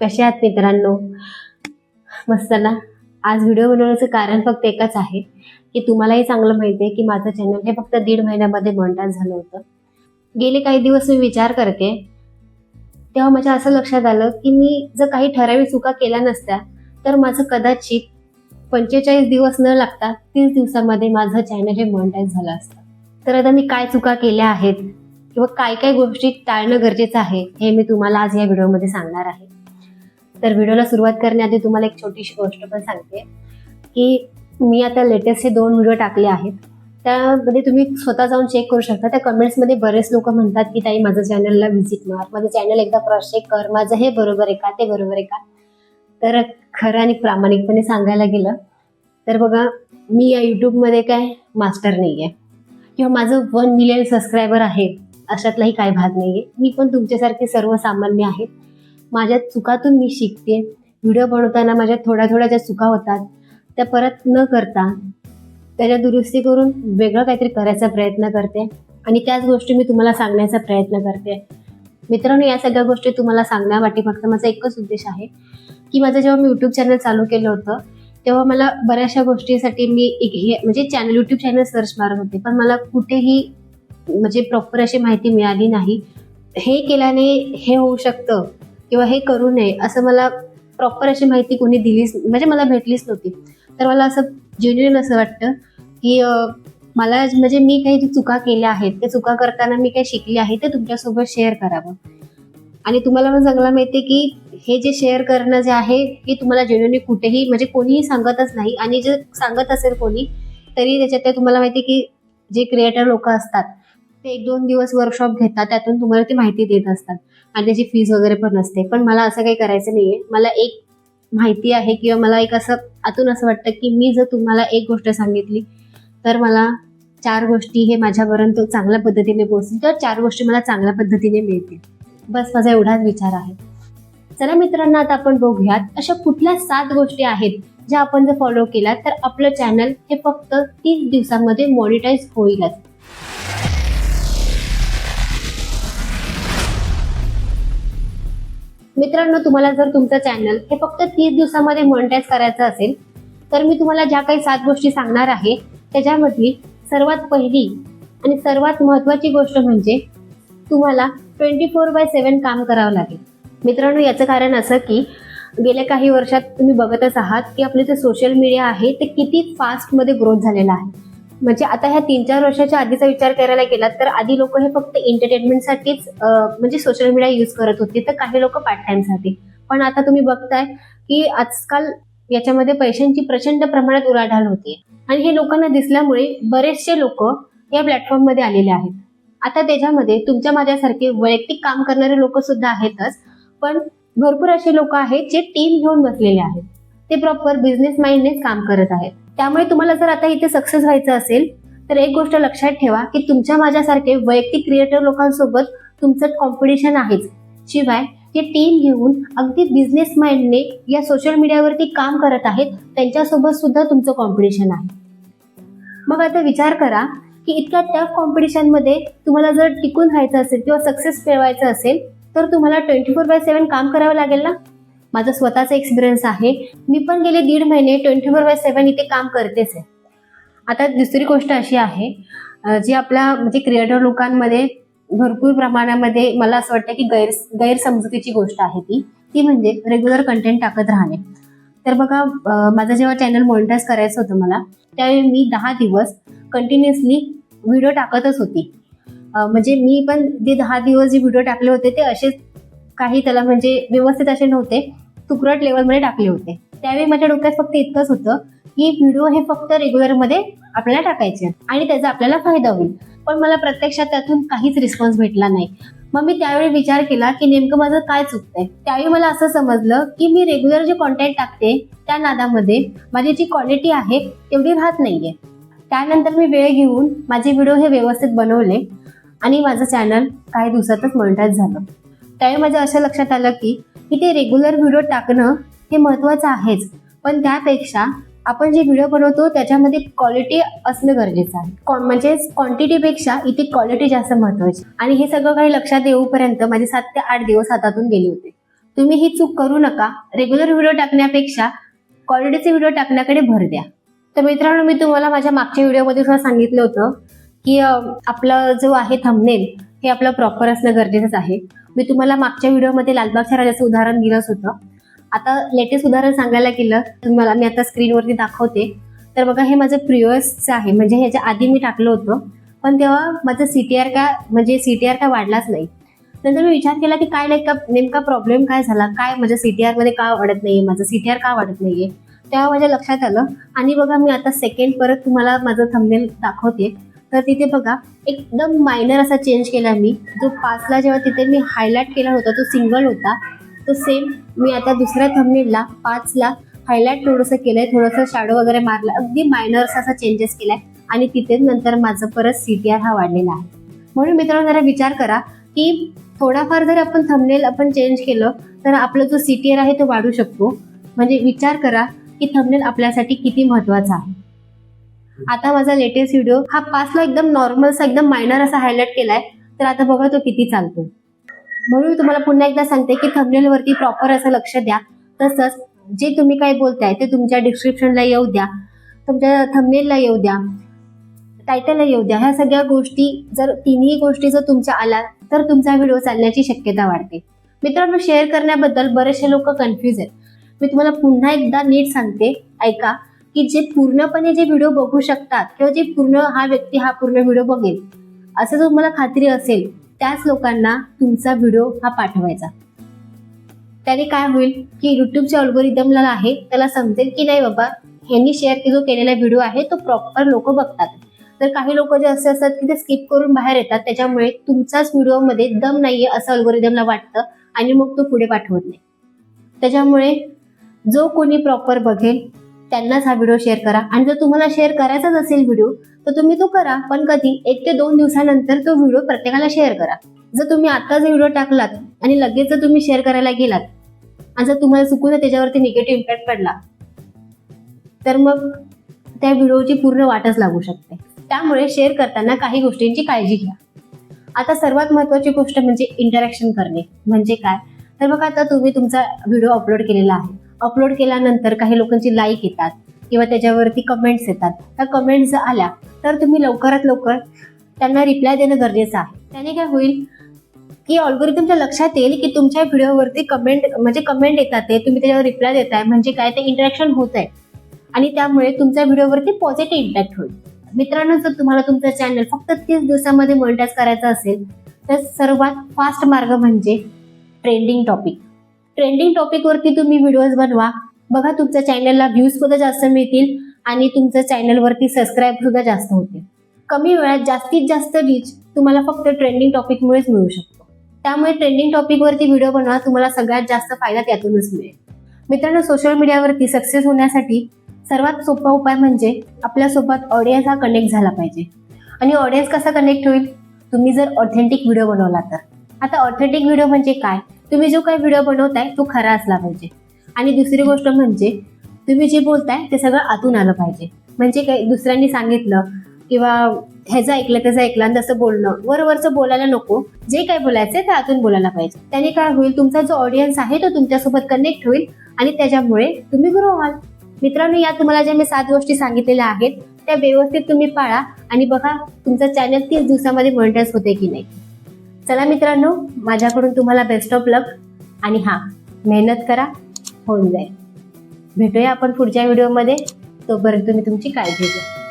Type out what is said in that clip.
कशा आहात मित्रांनो? मस्त ना आज व्हिडिओ बनवण्याचं कारण फक्त एकच आहे की तुम्हालाही चांगलं माहिती आहे की माझं चॅनल हे फक्त दीड महिन्यामध्ये मॉनिटाईज झालं होतं. गेले काही दिवस मी विचार करते तेव्हा माझ्या असं लक्षात आलं की मी जर काही ठराविक चुका केल्या नसत्या तर माझं कदाचित पंचेचाळीस दिवस न लागता तीस दिवसामध्ये माझं चॅनल हे मॉनिटाईज झालं असतं. तर आता मी काय चुका केल्या आहेत किंवा काय काय गोष्टी टाळणं गरजेचं आहे हे मी तुम्हाला आज या व्हिडिओमध्ये सांगणार आहे. तर व्हिडिओला सुरुवात करण्याआधी तुम्हाला एक छोटीशी गोष्ट पण सांगते की मी आता लेटेस्ट हे दोन व्हिडिओ टाकले आहेत. त्यामध्ये तुम्ही स्वतः जाऊन चेक करू शकता. त्या कमेंट्समध्ये बरेच लोक म्हणतात की ताई माझं चॅनलला व्हिजिट मार. माझं चॅनल एकदा क्रॉस चेक कर. माझं हे बरोबर आहे का? ते बरोबर आहे का? तर खरं आणि प्रामाणिकपणे सांगायला गेलं तर बघा मी या यूट्यूबमध्ये काय मास्टर नाही आहे किंवा माझं वन मिलियन सबस्क्रायबर आहे अशातलाही काय भाग नाही आहे मी पण तुमच्यासारखे सर्वसामान्य आहे माझ्या चुकातून मी शिकते. व्हिडिओ बनवताना माझ्या थोड्या थोड्या ज्या चुका होतात. त्या परत न करता त्याच्या दुरुस्ती करून वेगळं काहीतरी करायचा प्रयत्न करते. आणि त्याच गोष्टी मी तुम्हाला सांगण्याचा प्रयत्न करते. मित्रांनो या सगळ्या गोष्टी तुम्हाला सांगण्यासाठी फक्त माझा एकच उद्देश आहे की माझं जेव्हा मी यूट्यूब चॅनल चालू केलं होतं तेव्हा मला बऱ्याचशा गोष्टीसाठी मी एक हे म्हणजे चॅनल यूट्यूब चॅनल सर्च मारत होते. पण मला कुठेही म्हणजे प्रॉपर अशी माहिती मिळाली नाही. हे केल्याने हे होऊ शकतं. किंवा हे करू नये असं मला प्रॉपर अशी माहिती कोणी दिलीच म्हणजे मला भेटलीच नव्हती. तर मला असं जेन्युन असं वाटतं की मला म्हणजे मी काही चुका केल्या आहेत त्या चुका करताना मी काही शिकले आहे ते तुमच्यासोबत शेअर करावं. आणि तुम्हाला पण चांगला माहिती आहे की हे जे शेअर करणं जे आहे हे तुम्हाला जेन्युइनली कुठेही म्हणजे कोणीही सांगतच नाही. आणि जे सांगत असेल कोणी तरी त्याच्यात ते तुम्हाला माहिती की जे क्रिएटर लोक असतात ते एक दोन दिवस वर्कशॉप घेतात त्यातून तुम्हाला ती माहिती देत असतात. आणि त्याची फीज वगैरे पण असते. पण मला असं काही करायचं नाहीये. मला एक माहिती आहे किंवा मला एक असं आतून असं वाटतं की मी जर तुम्हाला एक गोष्ट सांगितली तर मला चार गोष्टी हे माझ्यापर्यंत चांगल्या पद्धतीने पोहोचतील तर चार गोष्टी मला चांगल्या पद्धतीने मिळतील. बस माझा एवढाच विचार आहे. चला मित्रांनो आता आपण बघूयात अशा कुठल्या सात गोष्टी आहेत ज्या आपण जर फॉलो केल्या तर आपलं चॅनल हे फक्त तीस दिवसांमध्ये मॉनिटाईज होईलच. मित्रांनो तुम्हाला जर तुमचं चॅनल हे फक्त तीस दिवसामध्ये मॉनिटाईज करायचं असेल तर मी तुम्हाला ज्या काही सात गोष्टी सांगणार आहे त्याच्यामधली सर्वात पहिली आणि सर्वात महत्त्वाची गोष्ट म्हणजे तुम्हाला ट्वेंटी फोर बाय सेवन काम करावं लागेल. मित्रांनो याचं कारण असं की गेल्या काही वर्षात तुम्ही बघतच आहात की आपले जे सोशल मीडिया आहे ते किती फास्टमध्ये ग्रोथ झालेलं आहे. म्हणजे आता ह्या तीन चार वर्षाच्या आधीचा विचार करायला गेला तर आधी लोक हे फक्त एंटरटेनमेंटसाठीच म्हणजे सोशल मीडिया यूज करत होते तर काही लोक पार्ट टाइमसाठी पण आता तुम्ही बघताय की आजकाल याच्यामध्ये पैशांची प्रचंड प्रमाणात उलाढाल होते आणि हे लोकांना दिसल्यामुळे बरेचसे लोक या प्लॅटफॉर्ममध्ये आलेले आहेत. आता त्याच्यामध्ये तुमच्या माझ्यासारखे वैयक्तिक काम करणारे लोक सुद्धा आहेतच पण भरपूर असे लोक आहेत जे टीम घेऊन बसलेले आहेत. ते प्रॉपर बिझनेस माइंडनेच काम करत आहेत. त्यामुळे तुम्हाला जर आता इथे सक्सेस व्हायचं असेल तर एक गोष्ट लक्षात ठेवा की तुमच्या माझ्यासारखे वैयक्तिक क्रिएटर लोकांसोबत तुमचं कॉम्पिटिशन आहेच. शिवाय हे टीम घेऊन अगदी बिझनेस माइंडने या सोशल मीडियावरती काम करत आहेत त्यांच्यासोबत सुद्धा तुमचं कॉम्पिटिशन आहे. मग आता विचार करा की इतक्या टफ कॉम्पिटिशनमध्ये तुम्हाला जर टिकून राहायचं असेल किंवा सक्सेस मिळवायचं असेल तर तुम्हाला ट्वेंटी फोर बाय सेवन काम करावं लागेल ना? माझा स्वतःचा एक्सपिरियन्स आहे. मी पण गेले दीड महिने ट्वेंटी फोर बाय सेवन इथे काम करतेच आहे. आता दुसरी गोष्ट अशी आहे जी आपल्या म्हणजे क्रिएटर लोकांमध्ये भरपूर प्रमाणामध्ये मला असं वाटतं की गैर गैरसमजुतीची गोष्ट आहे ती. ती म्हणजे रेग्युलर कंटेंट टाकत राहणे. तर बघा माझं जेव्हा चॅनल मॉनिटाईज करायचं होतं मला त्यावेळी मी दहा दिवस कंटिन्युअसली व्हिडिओ टाकतच होती. म्हणजे मी पण जे दहा दिवस जे व्हिडिओ टाकले होते ते असेच काही त्याला म्हणजे व्यवस्थित असे नव्हते तुकरट लेवलमध्ये टाकले होते. त्यावेळी माझ्या डोक्यात फक्त इतकंच होतं की व्हिडिओ हे फक्त रेग्युलरमध्ये आपल्याला टाकायचे आणि त्याचा आपल्याला फायदा होईल. पण मला प्रत्यक्षात त्यातून काहीच रिस्पॉन्स भेटला नाही. मग मी त्यावेळी विचार केला की नेमकं माझं काय चुकतंय? त्यावेळी मला असं समजलं की मी रेग्युलर जे कॉन्टेंट टाकते त्या नादामध्ये माझी जी क्वालिटी आहे तेवढी राहत नाहीये. त्यानंतर मी वेळ घेऊन माझे व्हिडिओ हे व्यवस्थित बनवले आणि माझं चॅनल काही दिवसातच मॉनिटाईज झालं. त्यावेळी माझ्या असं लक्षात आलं की इथे ते रेग्युलर व्हिडिओ टाकणं हे महत्त्वाचं आहेच. पण त्यापेक्षा आपण जे व्हिडिओ बनवतो त्याच्यामध्ये क्वालिटी असणं गरजेचं आहे. कॉ- म्हणजे क्वांटिटीपेक्षा इथे क्वालिटी जास्त महत्त्वाची आणि हे सगळं काही लक्षात येऊपर्यंत माझे सात ते आठ दिवस हातातून गेले होते. तुम्ही ही चूक करू नका. रेग्युलर व्हिडिओ टाकण्यापेक्षा क्वालिटीचे व्हिडिओ टाकण्याकडे भर द्या. तर मित्रांनो मी तुम्हाला माझ्या मागच्या व्हिडिओमध्ये सुद्धा सांगितलं होतं की आपला जो आहे थंबनेल हे आपलं प्रॉपर असणं गरजेचंच आहे. मी तुम्हाला मागच्या व्हिडिओमध्ये लालबागच्या राजाचं उदाहरण दिलंच होतं. आता लेटेस्ट उदाहरण सांगायला गेलं तर मला मी आता स्क्रीनवरती दाखवते. तर बघा हे माझं प्रियसचं आहे. म्हणजे ह्याच्या आधी मी टाकलं होतं पण तेव्हा माझं सी टी आर का म्हणजे सी टी आर का वाढलाच नाही. नंतर मी विचार केला की काय नेमका नेमका प्रॉब्लेम काय झाला? काय माझ्या सी टी आरमध्ये का वाढत नाही आहे माझं सी टी आर का वाढत नाही आहे तेव्हा माझ्या लक्षात आलं. आणि बघा मी आता सेकंड परत तुम्हाला माझं थंबनेल दाखवते. तर तिथे बघा एकदम मायनर असा चेंज केला मी. जो पाचला जेव्हा तिथे मी हायलाईट केला होता तो सिंगल होता तो सेम मी आता दुसऱ्या थंबनेलला पाचला हायलाईट थोडंसं केलंय थोडंसं शॅडो वगैरे मारला. अगदी मायनर असा चेंजेस केलाय. आणि तिथे नंतर माझं परत सी टी आर हा वाढलेला आहे. म्हणून मित्रांनो जरा विचार करा की थोडाफार जर आपण थंबनेल आपण चेंज केलं तर आपला जो सी टी आर आहे तो वाढू शकतो. म्हणजे विचार करा की थंबनेल आपल्यासाठी किती महत्त्वाचा आहे. आता माझा लेटेस्ट व्हिडिओ हा पाचला एकदम नॉर्मलचा एकदम मायनर असा हायलाइट केलाय. तर आता बघा तो किती चालतो. म्हणून मी तुम्हाला पुन्हा एकदा सांगते की thumbnail वरती प्रॉपर असं लक्ष द्या. तसंच जे तुम्ही काय बोलताय ते तुमच्या डिस्क्रिप्शनला येऊ द्या. तुमच्या थंबनेलला येऊ द्या. टायटलला येऊ द्या. ह्या सगळ्या गोष्टी जर तिन्ही गोष्टी जर तुमच्या आल्या तर तुमचा व्हिडिओ चालण्याची शक्यता वाढते. मित्रांनो शेअर करण्याबद्दल बरेचसे लोक कन्फ्युज आहेत. मी तुम्हाला पुन्हा एकदा नीट सांगते. ऐका. की जे पूर्णपणे जे व्हिडिओ बघू शकतात किंवा जे पूर्ण हा व्यक्ती हा पूर्ण व्हिडिओ बघेल असं जर तुम्हाला खात्री असेल त्याच लोकांना तुमचा व्हिडिओ हा पाठवायचा. त्याने काय होईल की युट्यूबच्या अल्गोरिदमला आहे त्याला समजेल की नाही बाबा ह्यांनी शेअर जो केलेला व्हिडिओ आहे तो प्रॉपर लोक बघतात. तर काही लोक जे असे असतात की ते स्किप करून बाहेर येतात त्याच्यामुळे तुमचाच व्हिडिओमध्ये दम नाहीये असं अल्गोरिदमला वाटतं आणि मग तो पुढे पाठवत नाही. त्याच्यामुळे जो कोणी प्रॉपर बघेल त्यांनाच हा व्हिडिओ शेअर करा. आणि जर तुम्हाला शेअर करायचाच असेल व्हिडिओ तर तुम्ही तो करा. पण कधी एक ते दोन दिवसानंतर तो व्हिडिओ प्रत्येकाला शेअर करा. जर तुम्ही आत्ताच व्हिडिओ टाकलात आणि लगेच जर तुम्ही शेअर करायला गेलात आणि जर तुम्हाला चुकून त्याच्यावरती निगेटिव्ह इम्पॅक्ट पडला तर मग त्या व्हिडिओची पूर्ण वाटच लागू शकते. त्यामुळे शेअर करताना काही गोष्टींची काळजी घ्या. आता सर्वात महत्वाची गोष्ट म्हणजे इंटरॅक्शन करणे. म्हणजे काय? तर बघा आता तुम्ही तुमचा व्हिडिओ अपलोड केलेला आहे. अपलोड केल्यानंतर काही लोकांची लाईक येतात किंवा त्याच्यावरती कमेंट्स येतात. त्या कमेंट्स आल्या तर तुम्ही लवकरात लवकर त्यांना रिप्लाय देणं गरजेचं आहे. त्याने काय होईल की ऑल्गोरिदमच्या लक्षात येईल की तुमच्या व्हिडिओवरती कमेंट म्हणजे कमेंट येतात ते तुम्ही त्याच्यावर रिप्लाय देताय. म्हणजे काय? ते इंटरॅक्शन होत आहे आणि त्यामुळे तुमच्या व्हिडिओवरती पॉझिटिव्ह इम्पॅक्ट होईल. मित्रांनो जर तुम्हाला तुमचं चॅनल फक्त तीस दिवसामध्ये मोनिटाईज करायचं असेल तर सर्वात फास्ट मार्ग म्हणजे ट्रेंडिंग टॉपिक ट्रेंडिंग टॉपिकवरती तुम्ही व्हिडिओज बनवा. बघा तुमच्या चॅनलला व्ह्यूज सुद्धा जास्त मिळतील आणि तुमच्या चॅनलवरती सबस्क्राईब सुद्धा जास्त होतील. कमी वेळात जास्तीत जास्त रीच तुम्हाला फक्त ट्रेंडिंग टॉपिकमुळेच मिळू शकतो. त्यामुळे ट्रेंडिंग टॉपिकवरती व्हिडिओ बनवा तुम्हाला सगळ्यात जास्त फायदा त्यातूनच मिळेल. मित्रांनो सोशल मीडियावरती सक्सेस होण्यासाठी सर्वात सोपा उपाय म्हणजे आपल्यासोबत ऑडियन्स हा कनेक्ट झाला पाहिजे. आणि ऑडियन्स कसा कनेक्ट होईल? तुम्ही जर ऑथेंटिक व्हिडिओ बनवला तर. आता ऑथेंटिक व्हिडिओ म्हणजे काय? तुम्ही जो काही व्हिडिओ बनवताय तो खरा असला पाहिजे. आणि दुसरी गोष्ट म्हणजे तुम्ही जे बोलताय ते सगळं आतून आलं पाहिजे. म्हणजे काय दुसऱ्यांनी सांगितलं किंवा ह्याचं ऐकलं त्याचं ऐकलं आणि तसं बोलणं वरवरचं बोलायला नको. जे काय बोलायचं ते आतून बोलायला पाहिजे. त्याने काय होईल तुमचा जो ऑडियन्स आहे तो तुमच्यासोबत कनेक्ट होईल आणि त्याच्यामुळे तुम्ही ग्रो व्हाल. मित्रांनो या तुम्हाला ज्या मी सात गोष्टी सांगितलेल्या आहेत त्या व्यवस्थित तुम्ही पाळा. आणि बघा तुमचं चॅनल तीस दिवसामध्ये मॉनिटाईज होते की नाही. चला मित्रांनो माझ्याकडून तुम्हाला बेस्ट ऑफ लक आणि हा मेहनत करा होऊन जाईल. भेटूया आपण पुढच्या व्हिडिओमध्ये तोपर्यंत तुम्ही तुमची काळजी घ्या.